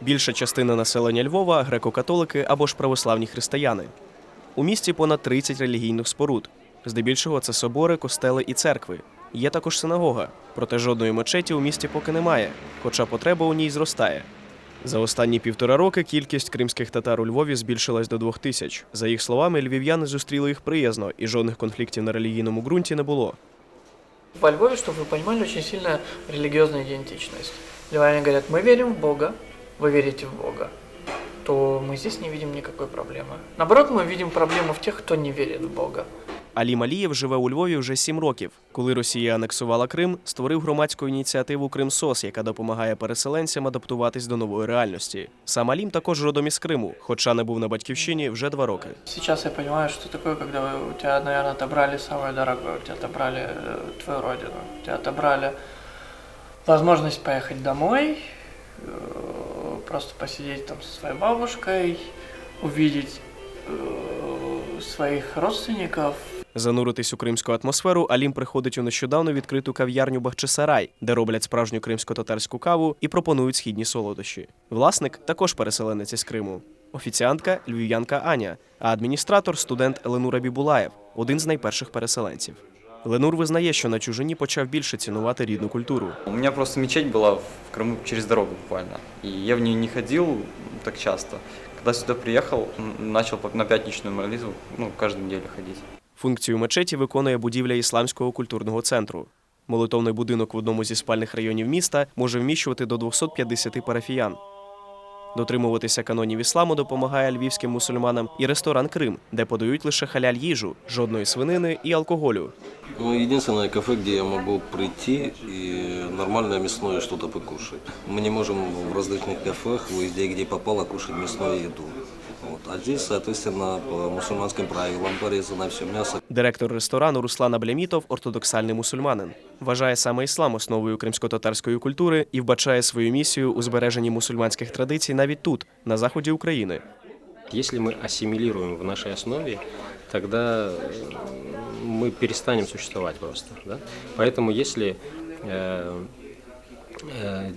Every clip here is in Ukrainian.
Більша частина населення Львова греко-католики або ж православні християни. У місті понад 30 релігійних споруд. Здебільшого це собори, костели і церкви. Є також синагога, проте жодної мечеті у місті поки немає, хоча потреба у ній зростає. За останні півтора роки кількість кримських татар у Львові збільшилась до двох тисяч. За їх словами, львів'яни зустріли їх приязно, і жодних конфліктів на релігійному ґрунті не було. Во Львове, чтобы вы понимали, очень сильная религиозная идентичность. Львовяне говорят, мы верим в Бога, вы верите в Бога, то мы здесь не видим никакой проблемы. Наоборот, мы видим проблему в тех, кто не верит в Бога. Алі Малієв живе у Львові вже сім років. Коли Росія анексувала Крим, створив громадську ініціативу Кримсос, яка допомагає переселенцям адаптуватись до нової реальності. Сам Алім також родом із Криму, хоча не був на батьківщині вже два роки. Сейчас я понимаю, что такое, когда вы- у тебя, наверное, отобрали самое дорогое, у тебя отобрали э, твою родину, у тебя отобрали возможность поехать домой, э, просто посидеть там со своей бабушкой, увидеть э, своих родственников, Зануритись у кримську атмосферу Алім приходить у нещодавно відкриту кав'ярню Бахчисарай, де роблять справжню кримсько-татарську каву і пропонують східні солодощі. Власник також переселенець із Криму. Офіціантка львів'янка Аня, а адміністратор студент Еленура Бібулаєв, один з найперших переселенців. Ленур визнає, що на чужині почав більше цінувати рідну культуру. У меня просто мечеть была в Крыму через дорогу буквально. И я в нее не ходил так часто. Когда сюда приехал, м, начал по- на пятничную молитву, ну, каждую неделю ходить. Функцію мечеті виконує будівля Ісламського культурного центру. Молитовний будинок в одному зі спальних районів міста може вміщувати до 250 парафіян. Дотримуватися канонів ісламу допомагає львівським мусульманам і ресторан Крим, де подають лише халяль їжу, жодної свинини і алкоголю. Ну, единственное кафе, где я могу прийти и нормальное мясное что-то покушать. Мы не можем в различных кафех, везде, где попало, кушать мясную еду. Вот. А здесь, соответственно, по мусульманским правилам порезано все мясо. Директор ресторану Руслан Аблямітов ортодоксальний мусульманин. Вважає саме іслам основою кримсько-татарської культури і вбачає свою місію у збереженні мусульманських традицій навіть тут, на заході України. Если мы ассимилируем в нашей основе, тогда э, мы перестанем существовать просто. Да? Поэтому если э, э,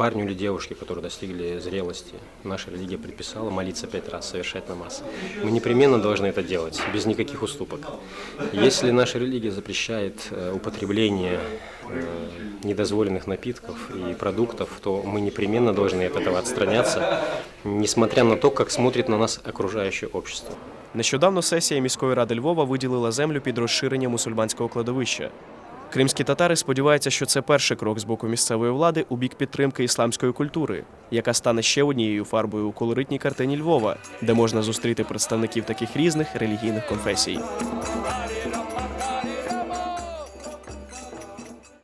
парню или девушке, которые достигли зрелости, наша религия предписала молиться пять раз, совершать намаз, мы непременно должны это делать, без никаких уступок. Если наша религия запрещает э, употребление э, недозволенных напитков и продуктов, то мы непременно должны от этого отстраняться, несмотря на то, как смотрит на нас окружающее общество. Нещодавно сесія міської ради Львова виділила землю під розширення мусульманського кладовища. Кримські татари сподіваються, що це перший крок з боку місцевої влади у бік підтримки ісламської культури, яка стане ще однією фарбою у колоритній картині Львова, де можна зустріти представників таких різних релігійних конфесій.